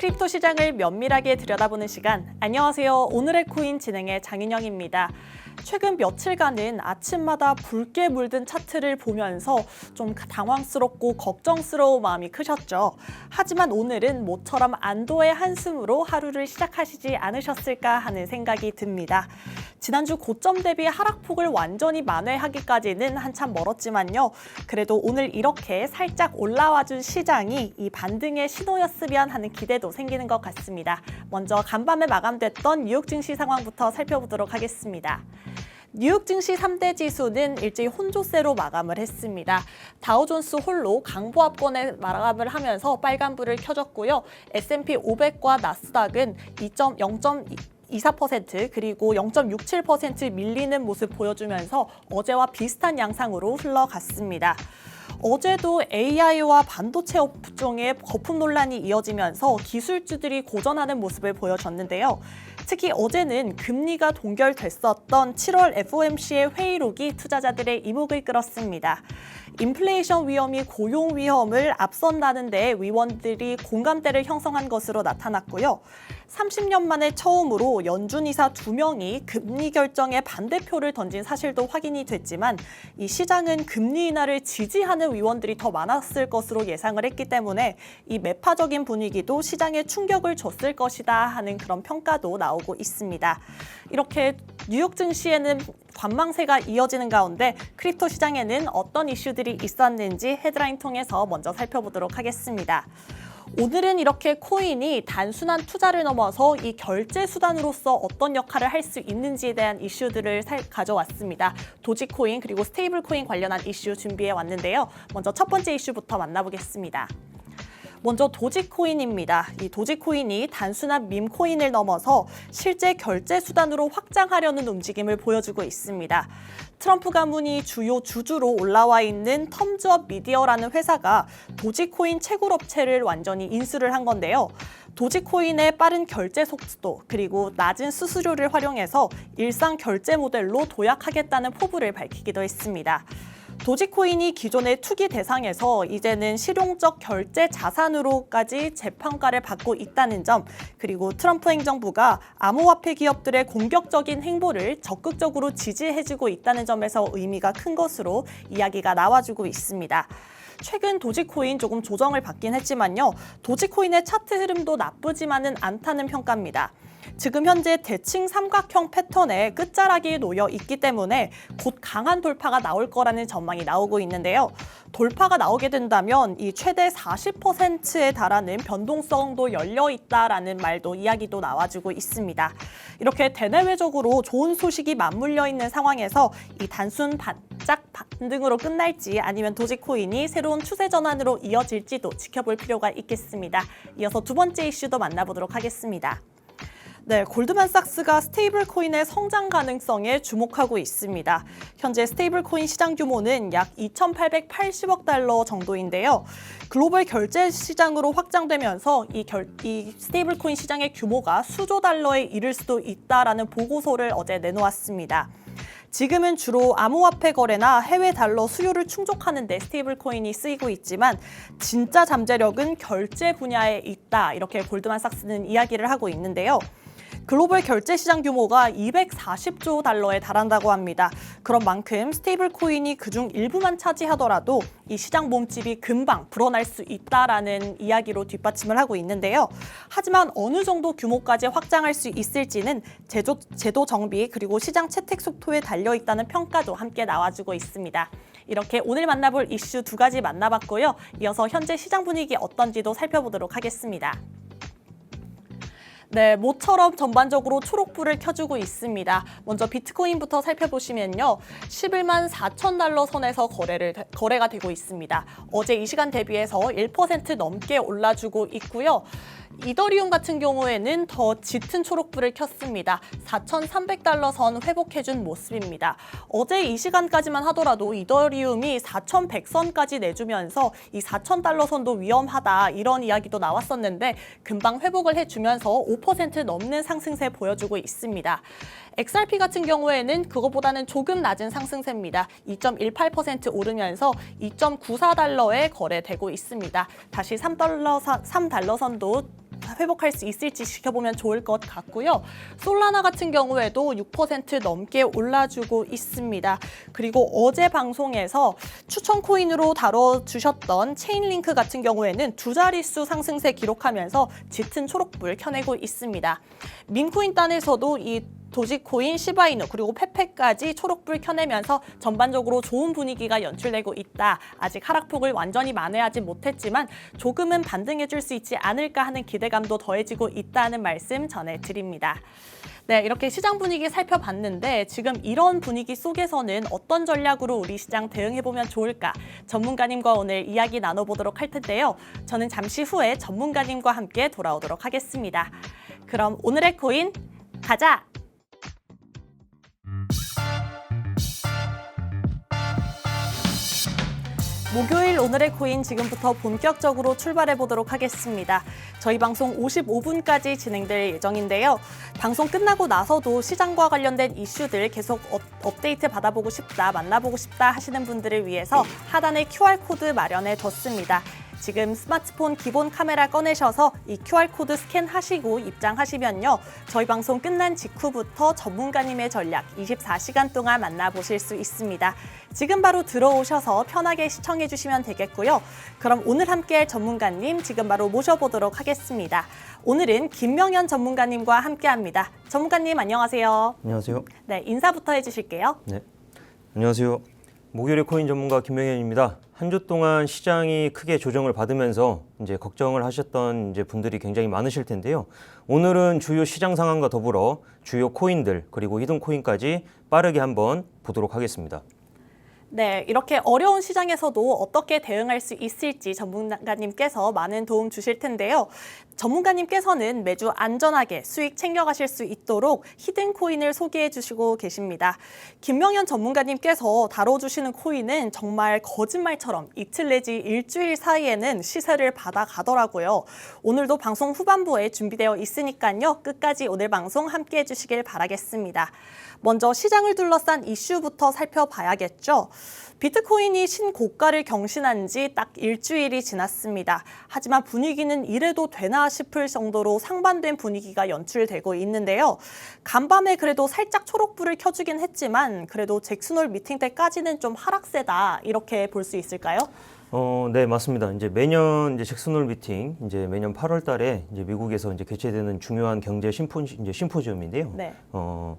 크립토 시장을 면밀하게 들여다보는 시간. 안녕하세요. 오늘의 코인 진행의 장윤영입니다. 최근 며칠간은 아침마다 붉게 물든 차트를 보면서 좀 당황스럽고 걱정스러운 마음이 크셨죠. 하지만 오늘은 모처럼 안도의 한숨으로 하루를 시작하시지 않으셨을까 하는 생각이 듭니다. 지난주 고점 대비 하락폭을 완전히 만회하기까지는 한참 멀었지만요. 그래도 오늘 이렇게 살짝 올라와 준 시장이 이 반등의 신호였으면 하는 기대도 생기는 것 같습니다. 먼저 간밤에 마감됐던 뉴욕 증시 상황부터 살펴보도록 하겠습니다. 뉴욕 증시 3대 지수는 일제히 혼조세로 마감을 했습니다. 다우존스 홀로 강보 합권에 마감을 하면서 빨간불을 켜졌고요. S&P 500과 나스닥은 2.0. 24% 그리고 0.67% 밀리는 모습 보여주면서 어제와 비슷한 양상으로 흘러갔습니다. 어제도 AI와 반도체 업종의 거품 논란이 이어지면서 기술주들이 고전하는 모습을 보여줬는데요. 특히 어제는 금리가 동결됐었던 7월 FOMC의 회의록이 투자자들의 이목을 끌었습니다. 인플레이션 위험이 고용 위험을 앞선다는 데 위원들이 공감대를 형성한 것으로 나타났고요. 30년 만에 처음으로 연준 이사 두 명이 금리 결정에 반대표를 던진 사실도 확인이 됐지만 이 시장은 금리 인하를 지지하는 위원들이 더 많았을 것으로 예상을 했기 때문에 이 매파적인 분위기도 시장에 충격을 줬을 것이다 하는 그런 평가도 나오고 있습니다. 이렇게 뉴욕 증시에는 관망세가 이어지는 가운데 크립토 시장에는 어떤 이슈들이 있었는지 헤드라인 통해서 먼저 살펴보도록 하겠습니다. 오늘은 이렇게 코인이 단순한 투자를 넘어서 이 결제 수단으로서 어떤 역할을 할 수 있는지에 대한 이슈들을 살, 가져왔습니다. 도지코인 그리고 스테이블 코인 관련한 이슈 준비해 왔는데요. 먼저 첫 번째 이슈부터 만나보겠습니다. 먼저 도지코인입니다. 이 도지코인이 단순한 밈코인을 넘어서 실제 결제 수단으로 확장하려는 움직임을 보여주고 있습니다. 트럼프 가문이 주요 주주로 올라와 있는 텀즈업 미디어라는 회사가 도지코인 채굴 업체를 완전히 인수를 한 건데요. 도지코인의 빠른 결제 속도 그리고 낮은 수수료를 활용해서 일상 결제 모델로 도약하겠다는 포부를 밝히기도 했습니다. 도지코인이 기존의 투기 대상에서 이제는 실용적 결제 자산으로까지 재평가를 받고 있다는 점, 그리고 트럼프 행정부가 암호화폐 기업들의 공격적인 행보를 적극적으로 지지해주고 있다는 점에서 의미가 큰 것으로 이야기가 나와주고 있습니다. 최근 도지코인 조금 조정을 받긴 했지만요. 도지코인의 차트 흐름도 나쁘지만은 않다는 평가입니다. 지금 현재 대칭 삼각형 패턴에 끝자락이 놓여 있기 때문에 곧 강한 돌파가 나올 거라는 전망이 나오고 있는데요. 돌파가 나오게 된다면 이 최대 40%에 달하는 변동성도 열려 있다라는 말도 이야기도 나와주고 있습니다. 이렇게 대내외적으로 좋은 소식이 맞물려 있는 상황에서 이 단순 반짝 반등으로 끝날지 아니면 도지코인이 새로운 추세 전환으로 이어질지도 지켜볼 필요가 있겠습니다. 이어서 두 번째 이슈도 만나보도록 하겠습니다. 네, 골드만삭스가 스테이블 코인의 성장 가능성에 주목하고 있습니다. 현재 스테이블 코인 시장 규모는 약 2,880억 달러 정도인데요. 글로벌 결제 시장으로 확장되면서 이, 결, 이 스테이블 코인 시장의 규모가 수조 달러에 이를 수도 있다라는 보고서를 어제 내놓았습니다. 지금은 주로 암호화폐 거래나 해외 달러 수요를 충족하는 데 스테이블 코인이 쓰이고 있지만 진짜 잠재력은 결제 분야에 있다. 이렇게 골드만삭스는 이야기를 하고 있는데요. 글로벌 결제 시장 규모가 240조 달러에 달한다고 합니다. 그런 만큼 스테이블 코인이 그중 일부만 차지하더라도 이 시장 몸집이 금방 불어날 수 있다라는 이야기로 뒷받침을 하고 있는데요. 하지만 어느 정도 규모까지 확장할 수 있을지는 제조, 제도 정비 그리고 시장 채택 속도에 달려 있다는 평가도 함께 나와주고 있습니다. 이렇게 오늘 만나볼 이슈 두 가지 만나봤고요. 이어서 현재 시장 분위기 어떤지도 살펴보도록 하겠습니다. 네, 모처럼 전반적으로 초록불을 켜주고 있습니다. 먼저 비트코인부터 살펴보시면요. 11만 4천 달러 선에서 거래를, 거래가 되고 있습니다. 어제 이 시간 대비해서 1% 넘게 올라주고 있고요. 이더리움 같은 경우에는 더 짙은 초록불을 켰습니다. 4,300달러 선 회복해준 모습입니다. 어제 이 시간까지만 하더라도 이더리움이 4,100선까지 내주면서 이 4,000달러 선도 위험하다 이런 이야기도 나왔었는데 금방 회복을 해주면서 5% 넘는 상승세 보여주고 있습니다. XRP 같은 경우에는 그것보다는 조금 낮은 상승세입니다. 2.18% 오르면서 2.94달러에 거래되고 있습니다. 다시 3달러, 3달러 선도 회복할 수 있을지 지켜보면 좋을 것 같고요. 솔라나 같은 경우에도 6% 넘게 올라주고 있습니다. 그리고 어제 방송에서 추천 코인으로 다뤄주셨던 체인링크 같은 경우에는 두 자릿수 상승세 기록하면서 짙은 초록불 켜내고 있습니다. 민코인 단에서도 이 도지코인, 시바이누 그리고 페페까지 초록불 켜내면서 전반적으로 좋은 분위기가 연출되고 있다. 아직 하락폭을 완전히 만회하지 못했지만 조금은 반등해줄 수 있지 않을까 하는 기대감도 더해지고 있다는 말씀 전해드립니다. 네, 이렇게 시장 분위기 살펴봤는데 지금 이런 분위기 속에서는 어떤 전략으로 우리 시장 대응해보면 좋을까? 전문가님과 오늘 이야기 나눠보도록 할 텐데요. 저는 잠시 후에 전문가님과 함께 돌아오도록 하겠습니다. 그럼 오늘의 코인 가자! 목요일 오늘의 코인 지금부터 본격적으로 출발해 보도록 하겠습니다. 저희 방송 55분까지 진행될 예정인데요. 방송 끝나고 나서도 시장과 관련된 이슈들 계속 업, 업데이트 받아보고 싶다, 만나보고 싶다 하시는 분들을 위해서 하단에 QR코드 마련해 뒀습니다. 지금 스마트폰 기본 카메라 꺼내셔서 이 QR코드 스캔하시고 입장하시면요. 저희 방송 끝난 직후부터 전문가님의 전략 24시간 동안 만나보실 수 있습니다. 지금 바로 들어오셔서 편하게 시청해 주시면 되겠고요. 그럼 오늘 함께할 전문가님 지금 바로 모셔보도록 하겠습니다. 오늘은 김명현 전문가님과 함께합니다. 전문가님 안녕하세요. 안녕하세요. 네, 인사부터 해주실게요. 네. 안녕하세요. 목요일의 코인 전문가 김명현입니다. 한 주 동안 시장이 크게 조정을 받으면서 이제 걱정을 하셨던 이제 분들이 굉장히 많으실 텐데요. 오늘은 주요 시장 상황과 더불어 주요 코인들 그리고 히든 코인까지 빠르게 한번 보도록 하겠습니다. 네, 이렇게 어려운 시장에서도 어떻게 대응할 수 있을지 전문가님께서 많은 도움 주실 텐데요. 전문가님께서는 매주 안전하게 수익 챙겨가실 수 있도록 히든 코인을 소개해 주시고 계십니다. 김명현 전문가님께서 다뤄주시는 코인은 정말 거짓말처럼 이틀 내지 일주일 사이에는 시세를 받아가더라고요. 오늘도 방송 후반부에 준비되어 있으니까요. 끝까지 오늘 방송 함께 해주시길 바라겠습니다. 먼저 시장을 둘러싼 이슈부터 살펴봐야겠죠. 비트코인이 신고가를 경신한 지 딱 일주일이 지났습니다. 하지만 분위기는 이래도 되나 싶을 정도로 상반된 분위기가 연출되고 있는데요. 간밤에 그래도 살짝 초록불을 켜주긴 했지만 그래도 잭슨홀 미팅 때까지는 좀 하락세다 이렇게 볼 수 있을까요? 어, 네, 맞습니다. 이제 매년 이제 잭슨홀 미팅, 이제 매년 8월 달에 이제 미국에서 이제 개최되는 중요한 경제 심포, 이제 심포지엄인데요. 네. 어,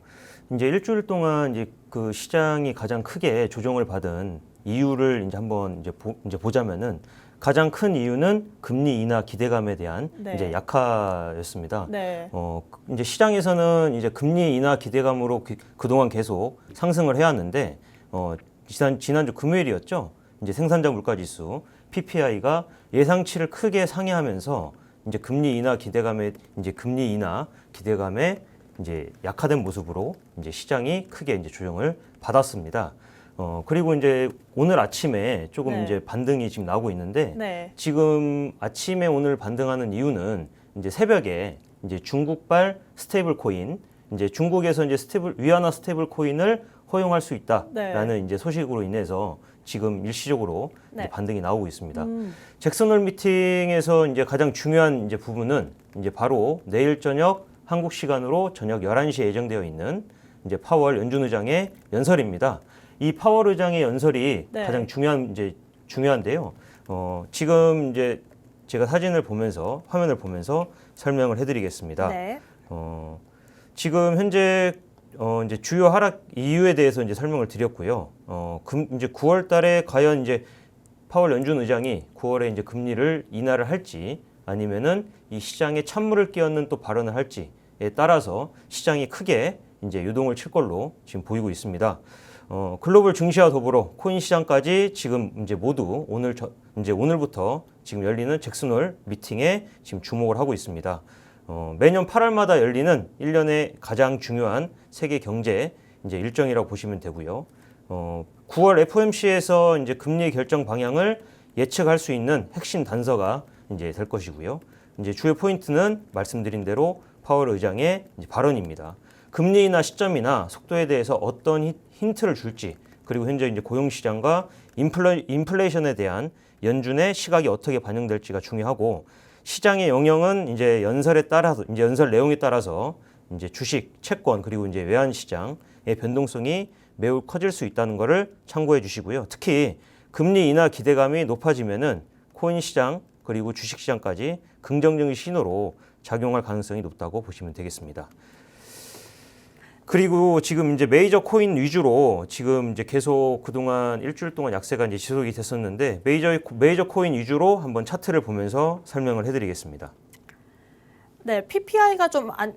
이제 일주일 동안 이제 그 시장이 가장 크게 조정을 받은 이유를 이제 한번 이제, 보, 이제 보자면은 가장 큰 이유는 금리 인하 기대감에 대한 네. 이제 약화였습니다. 네. 어, 그- 이제 시장에서는 이제 금리 인하 기대감으로 그, 그동안 계속 상승을 해왔는데, 어, 지난, 지난주 금요일이었죠. 이제 생산자 물가 지수, PPI가 예상치를 크게 상회하면서 이제 금리 인하 기대감에, 이제 금리 인하 기대감에 이제 약화된 모습으로 이제 시장이 크게 이제 조정을 받았습니다. 어, 그리고 이제 오늘 아침에 조금 네. 이제 반등이 지금 나오고 있는데, 네. 지금 아침에 오늘 반등하는 이유는 이제 새벽에 이제 중국발 스테이블 코인 이제 중국에서 이제 스테이블 위안화 스테이블 코인을 허용할 수 있다라는 네. 이제 소식으로 인해서 지금 일시적으로 네. 반등이 나오고 있습니다. 음, 잭슨홀 미팅에서 이제 가장 중요한 이제 부분은 이제 바로 내일 저녁 한국 시간으로 저녁 11시에 예정되어 있는 이제 파월 연준 의장의 연설입니다. 이 파월 의장의 연설이 네. 가장 중요한 이제 중요한데요. 어, 지금 이제 제가 사진을 보면서 화면을 보면서 설명을 해드리겠습니다. 네. 어, 지금 현재 어, 이제 주요 하락 이유에 대해서 이제 설명을 드렸고요. 어, 금, 이제 9월 달에 과연 이제 파월 연준 의장이 9월에 이제 금리를 인하를 할지 아니면은 이 시장에 찬물을 끼얹는 또 발언을 할지에 따라서 시장이 크게 이제 유동을 칠 걸로 지금 보이고 있습니다. 어, 글로벌 증시와 더불어 코인 시장까지 지금 이제 모두 오늘 저, 이제 오늘부터 지금 열리는 잭슨홀 미팅에 지금 주목을 하고 있습니다. 어, 매년 8월마다 열리는 1년의 가장 중요한 세계 경제 이제 일정이라고 보시면 되고요. 어, 9월 FOMC에서 이제 금리 결정 방향을 예측할 수 있는 핵심 단서가 이제 될 것이고요. 이제 주요 포인트는 말씀드린 대로 파월 의장의 발언입니다. 금리 인하 시점이나 속도에 대해서 어떤 히- 힌트를 줄지 그리고 현재 이제 고용 시장과 인플레, 인플레이션에 대한 연준의 시각이 어떻게 반영될지가 중요하고 시장의 영향은 이제 연설에 따라서 이제 연설 내용에 따라서 이제 주식, 채권 그리고 이제 외환 시장의 변동성이 매우 커질 수 있다는 것을 참고해 주시고요. 특히 금리 인하 기대감이 높아지면은 코인 시장 그리고 주식 시장까지 긍정적인 신호로 작용할 가능성이 높다고 보시면 되겠습니다. 그리고 지금 이제 메이저 코인 위주로 지금 이제 계속 그동안 일주일 동안 약세가 이제 지속이 됐었는데 메이저 메이저 코인 위주로 한번 차트를 보면서 설명을 해드리겠습니다. 네, PPI가 좀 안,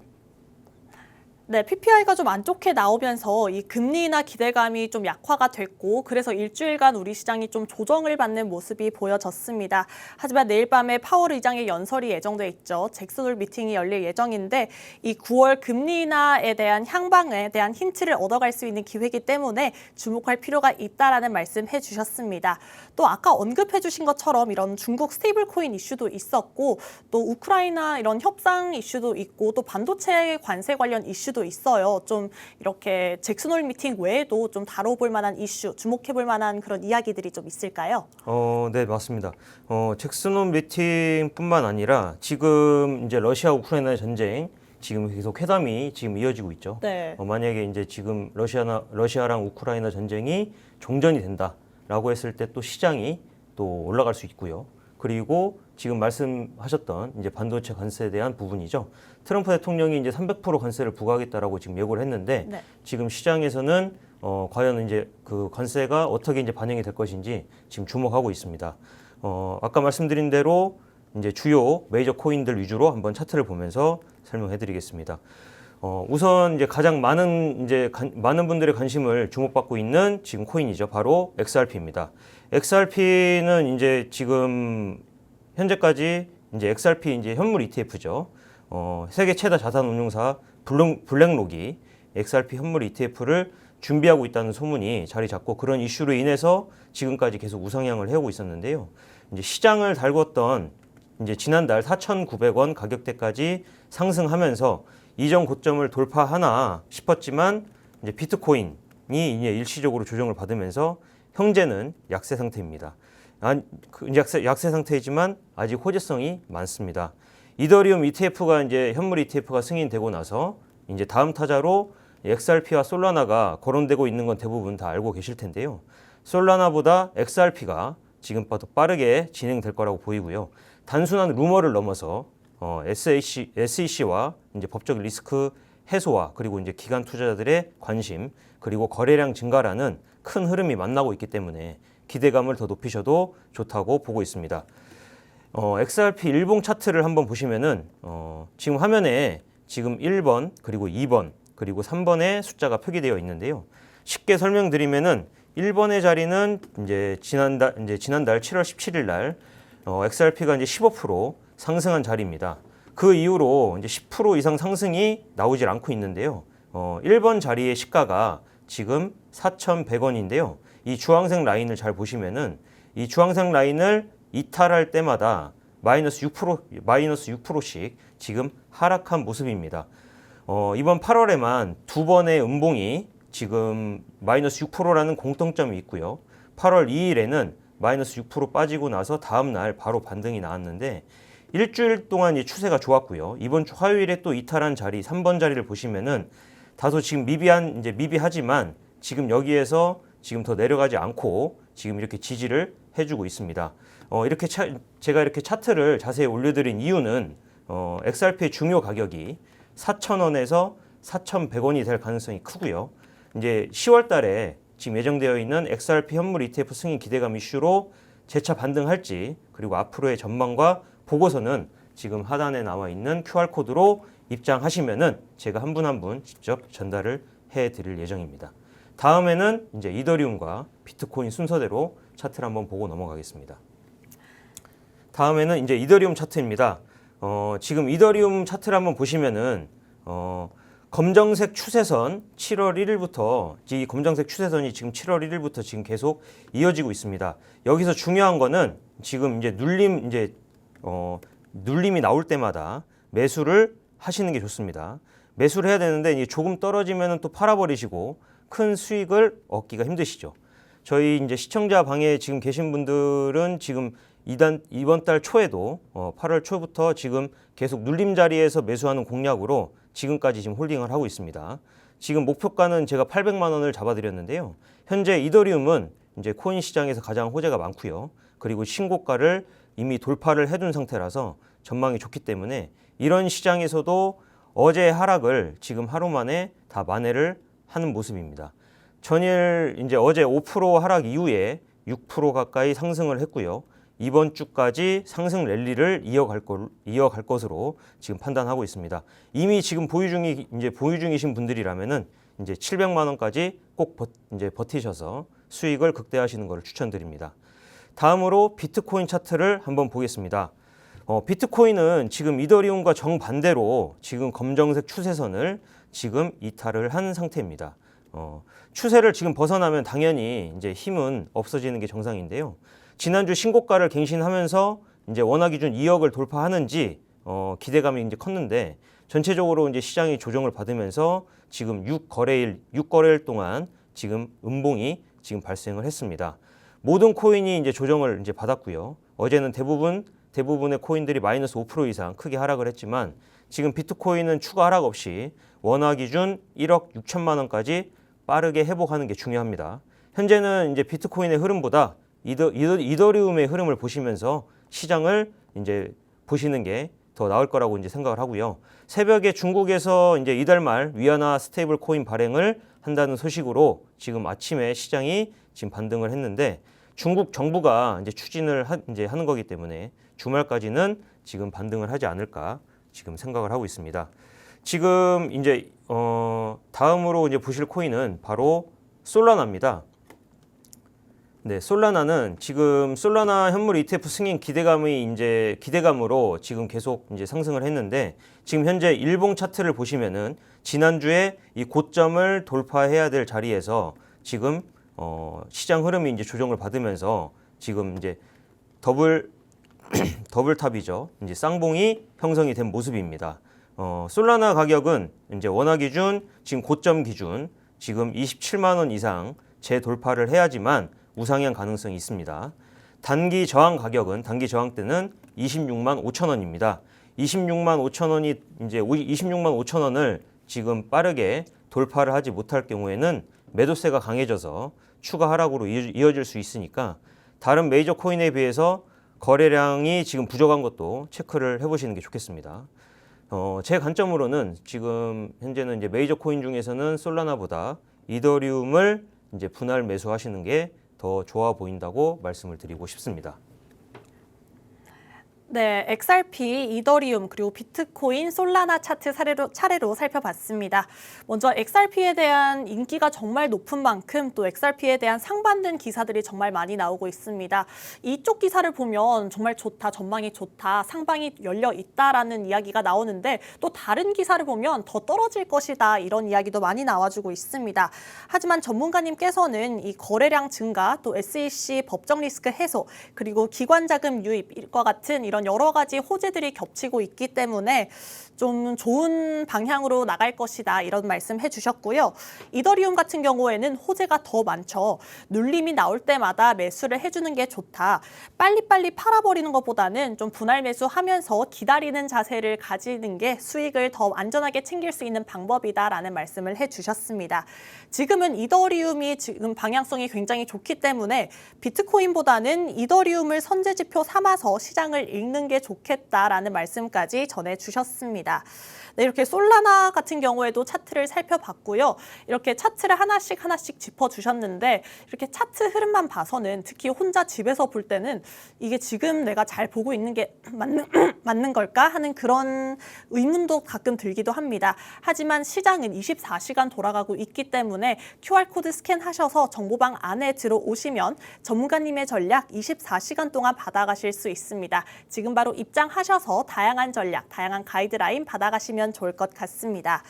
네, PPI가 좀 안 좋게 나오면서 이 금리 인하 기대감이 좀 약화가 됐고 그래서 일주일간 우리 시장이 좀 조정을 받는 모습이 보여졌습니다. 하지만 내일 밤에 파월 의장의 연설이 예정돼 있죠. 잭슨홀 미팅이 열릴 예정인데 이 9월 금리 인하에 대한 향방에 대한 힌트를 얻어갈 수 있는 기회이기 때문에 주목할 필요가 있다라는 말씀해 주셨습니다. 또 아까 언급해 주신 것처럼 이런 중국 스테이블 코인 이슈도 있었고 또 우크라이나 이런 협상 이슈도 있고 또 반도체 관세 관련 이슈 도 있어요. 좀 이렇게 잭슨홀 미팅 외에도 좀 다뤄볼 만한 이슈, 주목해 볼 만한 그런 이야기들이 좀 있을까요? 어, 네, 맞습니다. 어, 잭슨홈 미팅뿐만 아니라 지금 이제 러시아 우크라이나 전쟁 지금 계속 회담이 지금 이어지고 있죠. 네. 어, 만약에 이제 지금 러시아나 러시아랑 우크라이나 전쟁이 종전이 된다라고 했을 때 또 시장이 또 올라갈 수 있고요. 그리고 지금 말씀하셨던 이제 반도체 관세에 대한 부분이죠. 트럼프 대통령이 이제 300% 관세를 부과하겠다라고 지금 예고를 했는데 네. 지금 시장에서는 어, 과연 이제 그 관세가 어떻게 이제 반영이 될 것인지 지금 주목하고 있습니다. 어, 아까 말씀드린 대로 이제 주요 메이저 코인들 위주로 한번 차트를 보면서 설명해 드리겠습니다. 어, 우선 이제 가장 많은 이제 관- 많은 분들의 관심을 주목받고 있는 지금 코인이죠. 바로 XRP입니다. XRP는 이제 지금 현재까지 이제 XRP 이제 현물 ETF죠. 어, 세계 최다 자산 운용사 블랙, 블랙록이 XRP 현물 ETF를 준비하고 있다는 소문이 자리 잡고 그런 이슈로 인해서 지금까지 계속 우상향을 해오고 있었는데요. 이제 시장을 달궜던 이제 지난달 4,900원 가격대까지 상승하면서 이전 고점을 돌파하나 싶었지만 이제 비트코인이 이제 일시적으로 조정을 받으면서 형제는 약세 상태입니다. 아, 그 약세, 약세 상태이지만 아직 호재성이 많습니다. 이더리움 ETF가 이제 현물 ETF가 승인되고 나서 이제 다음 타자로 XRP와 솔라나가 거론되고 있는 건 대부분 다 알고 계실 텐데요. 솔라나보다 XRP가 지금 더 빠르게 진행될 거라고 보이고요. 단순한 루머를 넘어서 어, SEC, SEC와 이제 법적 리스크 해소와 그리고 이제 기관 투자자들의 관심 그리고 거래량 증가라는 큰 흐름이 만나고 있기 때문에 기대감을 더 높이셔도 좋다고 보고 있습니다. 어, XRP 일봉 차트를 한번 보시면은 어, 지금 화면에 지금 1번 그리고 2번 그리고 3번의 숫자가 표기되어 있는데요. 쉽게 설명드리면은 1번의 자리는 이제 지난달 이제 지난달 7월 17일 날 어, XRP가 이제 15% 상승한 자리입니다. 그 이후로 이제 10% 이상 상승이 나오질 않고 있는데요. 어, 1번 자리의 시가가 지금 4,100원인데요. 이 주황색 라인을 잘 보시면은 이 주황색 라인을 이탈할 때마다 마이너스 6% 마이너스 6%씩 지금 하락한 모습입니다. 어, 이번 8월에만 두 번의 음봉이 지금 마이너스 6%라는 공통점이 있고요. 8월 2일에는 마이너스 6% 빠지고 나서 다음 날 바로 반등이 나왔는데 일주일 동안 이 추세가 좋았고요. 이번 주 화요일에 또 이탈한 자리 3번 자리를 보시면은 다소 지금 미비한 이제 미비하지만 지금 여기에서 지금 더 내려가지 않고 지금 이렇게 지지를 해주고 있습니다. 어, 이렇게 차, 제가 이렇게 차트를 자세히 올려드린 이유는 어, XRP의 중요 가격이 4,000원에서 4,100원이 될 가능성이 크고요. 이제 10월 달에 지금 예정되어 있는 XRP 현물 ETF 승인 기대감 이슈로 재차 반등할지 그리고 앞으로의 전망과 보고서는 지금 하단에 나와 있는 QR코드로 입장하시면은 제가 한 분 한 분 직접 전달을 해 드릴 예정입니다. 다음에는 이제 이더리움과 비트코인 순서대로 차트를 한번 보고 넘어가겠습니다. 다음에는 이제 이더리움 차트입니다. 어, 지금 이더리움 차트를 한번 보시면은 어, 검정색 추세선 7월 1일부터 이 검정색 추세선이 지금 7월 1일부터 지금 계속 이어지고 있습니다. 여기서 중요한 거는 지금 이제 눌림 이제 어, 눌림이 나올 때마다 매수를 하시는 게 좋습니다. 매수를 해야 되는데 조금 떨어지면은 또 팔아버리시고 큰 수익을 얻기가 힘드시죠. 저희 이제 시청자 방에 지금 계신 분들은 지금 이단 이번 달 초에도 어, 8월 초부터 지금 계속 눌림 자리에서 매수하는 공략으로 지금까지 지금 홀딩을 하고 있습니다. 지금 목표가는 제가 800만 원을 잡아드렸는데요. 현재 이더리움은 이제 코인 시장에서 가장 호재가 많고요. 그리고 신고가를 이미 돌파를 해둔 상태라서 전망이 좋기 때문에 이런 시장에서도 어제 하락을 지금 하루 만에 다 만회를 하는 모습입니다. 전일 이제 어제 5% 하락 이후에 6% 가까이 상승을 했고요. 이번 주까지 상승 랠리를 이어갈 걸 이어갈 것으로 지금 판단하고 있습니다. 이미 지금 보유 중이 이제 보유 중이신 분들이라면은 이제 700만 원까지 꼭 버, 이제 버티셔서 수익을 극대화하시는 것을 추천드립니다. 다음으로 비트코인 차트를 한번 보겠습니다. 어, 비트코인은 지금 이더리움과 정반대로 지금 검정색 추세선을 지금 이탈을 한 상태입니다. 어, 추세를 지금 벗어나면 당연히 이제 힘은 없어지는 게 정상인데요. 지난주 신고가를 갱신하면서 이제 원화 기준 2억을 돌파하는지 어, 기대감이 이제 컸는데 전체적으로 이제 시장이 조정을 받으면서 지금 6거래일 6거래일 동안 지금 음봉이 지금 발생을 했습니다. 모든 코인이 이제 조정을 이제 받았고요. 어제는 대부분 대부분의 코인들이 마이너스 5% 이상 크게 하락을 했지만 지금 비트코인은 추가 하락 없이 원화 기준 1억 6천만 원까지 빠르게 회복하는 게 중요합니다. 현재는 이제 비트코인의 흐름보다 이더, 이더, 이더리움의 흐름을 보시면서 시장을 이제 보시는 게 더 나을 거라고 이제 생각을 하고요. 새벽에 중국에서 이제 이달 말 위안화 스테이블 코인 발행을 한다는 소식으로 지금 아침에 시장이 지금 반등을 했는데 중국 정부가 이제 추진을 하, 이제 하는 거기 때문에 주말까지는 지금 반등을 하지 않을까 지금 생각을 하고 있습니다. 지금 이제 어 다음으로 이제 보실 코인은 바로 솔라나입니다. 네, 솔라나는 지금 솔라나 현물 ETF 승인 기대감이 이제 기대감으로 지금 계속 이제 상승을 했는데 지금 현재 일봉 차트를 보시면은 지난주에 이 고점을 돌파해야 될 자리에서 지금 어 시장 흐름이 이제 조정을 받으면서 지금 이제 더블 더블 탑이죠. 이제 쌍봉이 형성이 된 모습입니다. 어, 솔라나 가격은 이제 원화 기준 지금 고점 기준 지금 27만 원 이상 재돌파를 해야지만 우상향 가능성이 있습니다. 단기 저항 가격은 단기 저항 때는 26만 5천 원입니다. 26만 5천 원이 이제 26만 5천 원을 지금 빠르게 돌파를 하지 못할 경우에는 매도세가 강해져서 추가 하락으로 이어- 이어질 수 있으니까 다른 메이저 코인에 비해서 거래량이 지금 부족한 것도 체크를 해보시는 게 좋겠습니다. 어, 제 관점으로는 지금 현재는 이제 메이저 코인 중에서는 솔라나보다 이더리움을 이제 분할 매수하시는 게 더 좋아 보인다고 말씀을 드리고 싶습니다. 네, XRP, 이더리움, 그리고 비트코인, 솔라나 차트 사례로, 차례로 살펴봤습니다. 먼저 XRP에 대한 인기가 정말 높은 만큼 또 XRP에 대한 상반된 기사들이 정말 많이 나오고 있습니다. 이쪽 기사를 보면 정말 좋다, 전망이 좋다, 상방이 열려 있다라는 이야기가 나오는데 또 다른 기사를 보면 더 떨어질 것이다 이런 이야기도 많이 나와주고 있습니다. 하지만 전문가님께서는 이 거래량 증가, 또 SEC 법정 리스크 해소, 그리고 기관 자금 유입과 같은 이런 여러 가지 호재들이 겹치고 있기 때문에 좀 좋은 방향으로 나갈 것이다 이런 말씀 해주셨고요. 이더리움 같은 경우에는 호재가 더 많죠. 눌림이 나올 때마다 매수를 해주는 게 좋다. 빨리빨리 팔아버리는 것보다는 좀 분할 매수하면서 기다리는 자세를 가지는 게 수익을 더 안전하게 챙길 수 있는 방법이다라는 말씀을 해주셨습니다. 지금은 이더리움이 지금 방향성이 굉장히 좋기 때문에 비트코인보다는 이더리움을 선제지표 삼아서 시장을 읽는 게 좋겠다라는 말씀까지 전해주셨습니다. 있습니 다. 네, 이렇게 솔라나 같은 경우에도 차트를 살펴봤고요. 이렇게 차트를 하나씩 하나씩 짚어주셨는데 이렇게 차트 흐름만 봐서는 특히 혼자 집에서 볼 때는 이게 지금 내가 잘 보고 있는 게 맞는, 맞는 걸까 하는 그런 의문도 가끔 들기도 합니다. 하지만 시장은 24시간 돌아가고 있기 때문에 QR코드 스캔하셔서 정보방 안에 들어오시면 전문가님의 전략 24시간 동안 받아가실 수 있습니다. 지금 바로 입장하셔서 다양한 전략, 다양한 가이드라인 받아가시면 좋을 것 같습니다.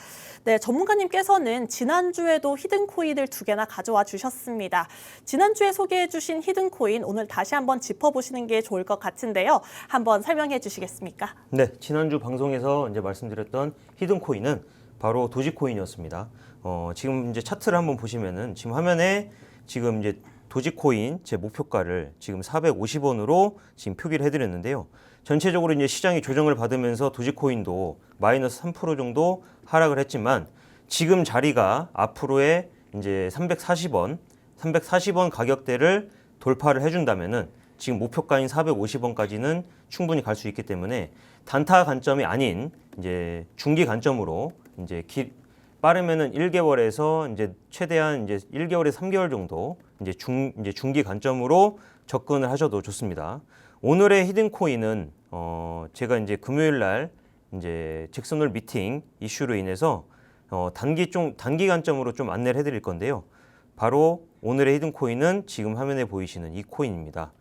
네, 전문가님께서는 지난주에도 히든 코인을 두 개나 가져와 주셨습니다. 지난주에 소개해 주신 히든 코인 오늘 다시 한번 짚어보시는 게 좋을 것 같은데요. 한번 설명해 주시겠습니까? 네, 지난주 방송에서 이제 말씀드렸던 히든 코인은 바로 도지코인이었습니다. 어, 지금 이제 차트를 한번 보시면은 지금 화면에 지금 이제 도지코인 제 목표가를 지금 450원으로 지금 표기를 해드렸는데요. 전체적으로 이제 시장이 조정을 받으면서 도지코인도 마이너스 3% 정도 하락을 했지만 지금 자리가 앞으로의 이제 340원, 340원 가격대를 돌파를 해준다면은 지금 목표가인 450원까지는 충분히 갈 수 있기 때문에 단타 관점이 아닌 이제 중기 관점으로 이제 기, 빠르면은 1개월에서 이제 최대한 이제 1개월에서 3개월 정도 이제 중 이제 중기 관점으로 접근을 하셔도 좋습니다. 오늘의 히든 코인은 어 제가 이제 금요일 날 이제 잭슨홀 미팅 이슈로 인해서 어 단기 좀 단기 관점으로 좀 안내를 해 드릴 건데요. 바로 오늘의 히든 코인은 지금 화면에 보이시는 이 코인입니다.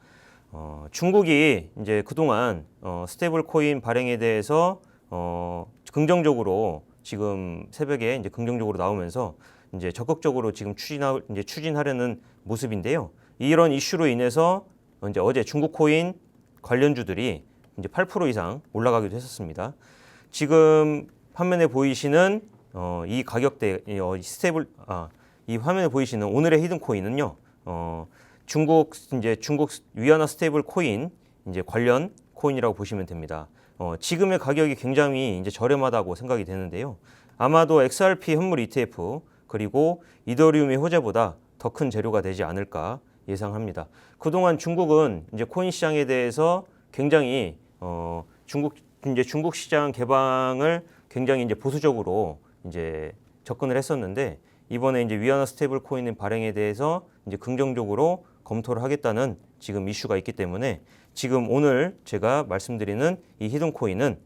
어, 중국이 이제 그동안 어, 스테이블 코인 발행에 대해서 어, 긍정적으로 지금 새벽에 이제 긍정적으로 나오면서 이제 적극적으로 지금 추진하 이제 추진하려는 모습인데요. 이런 이슈로 인해서 이제 어제 중국 코인 관련주들이 이제 8% 이상 올라가기도 했었습니다. 지금 화면에 보이시는 어, 이 가격대 이, 어, 이 스테이블 아, 이 화면에 보이시는 오늘의 히든 코인은요. 어, 중국 이제 중국 위안화 스테이블 코인 이제 관련 코인이라고 보시면 됩니다. 어, 지금의 가격이 굉장히 이제 저렴하다고 생각이 되는데요. 아마도 XRP 현물 ETF 그리고 이더리움의 호재보다 더 큰 재료가 되지 않을까 예상합니다. 그동안 중국은 이제 코인 시장에 대해서 굉장히 어, 중국 이제 중국 시장 개방을 굉장히 이제 보수적으로 이제 접근을 했었는데 이번에 이제 위안화 스테이블 코인 발행에 대해서 이제 긍정적으로 검토를 하겠다는 지금 이슈가 있기 때문에 지금 오늘 제가 말씀드리는 이 히든 코인은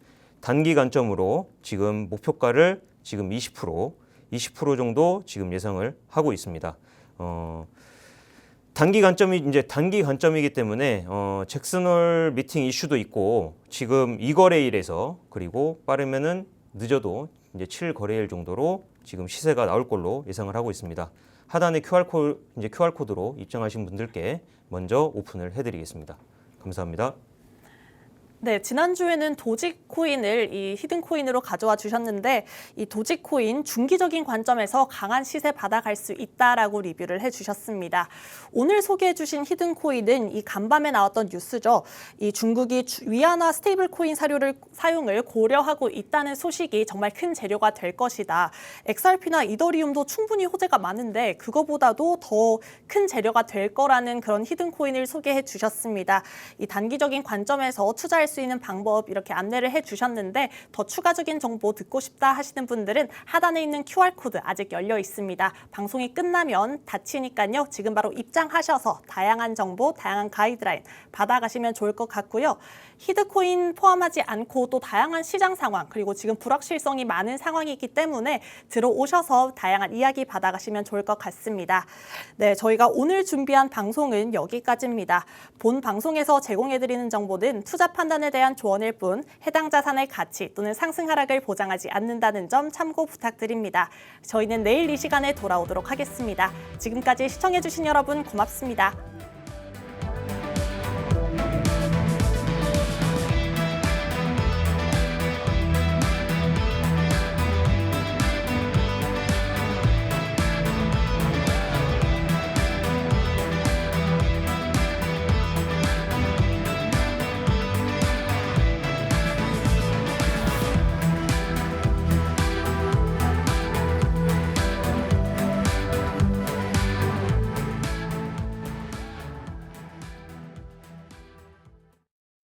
단기 관점으로 지금 목표가를 지금 20% 20% 정도 지금 예상을 하고 있습니다. 어, 단기 관점이 이제 단기 관점이기 때문에 어, 잭슨홀 미팅 이슈도 있고 지금 2거래일에서 그리고 빠르면은 늦어도 이제 7거래일 정도로 지금 시세가 나올 걸로 예상을 하고 있습니다. 하단에 QR 코 이제 QR 코드로 입장하신 분들께 먼저 오픈을 해드리겠습니다. 감사합니다. 네, 지난주에는 도지코인을 이 히든코인으로 가져와 주셨는데 이 도지코인 중기적인 관점에서 강한 시세 받아갈 수 있다라고 리뷰를 해 주셨습니다. 오늘 소개해 주신 히든코인은 이 간밤에 나왔던 뉴스죠. 이 중국이 주- 위안화 스테이블코인 사료를 사용을 고려하고 있다는 소식이 정말 큰 재료가 될 것이다. XRP나 이더리움도 충분히 호재가 많은데 그거보다도 더 큰 재료가 될 거라는 그런 히든코인을 소개해 주셨습니다. 이 단기적인 관점에서 투자 할 수 있는 방법 이렇게 안내를 해 주셨는데 더 추가적인 정보 듣고 싶다 하시는 분들은 하단에 있는 QR코드 아직 열려 있습니다. 방송이 끝나면 닫히니까요. 지금 바로 입장하셔서 다양한 정보, 다양한 가이드라인 받아가시면 좋을 것 같고요. 히드코인 포함하지 않고 또 다양한 시장 상황 그리고 지금 불확실성이 많은 상황이기 때문에 들어오셔서 다양한 이야기 받아가시면 좋을 것 같습니다. 네, 저희가 오늘 준비한 방송은 여기까지입니다. 본 방송에서 제공해드리는 정보는 투자 판단에 대한 조언일 뿐 해당 자산의 가치 또는 상승 하락을 보장하지 않는다는 점 참고 부탁드립니다. 저희는 내일 이 시간에 돌아오도록 하겠습니다. 지금까지 시청해주신 여러분 고맙습니다.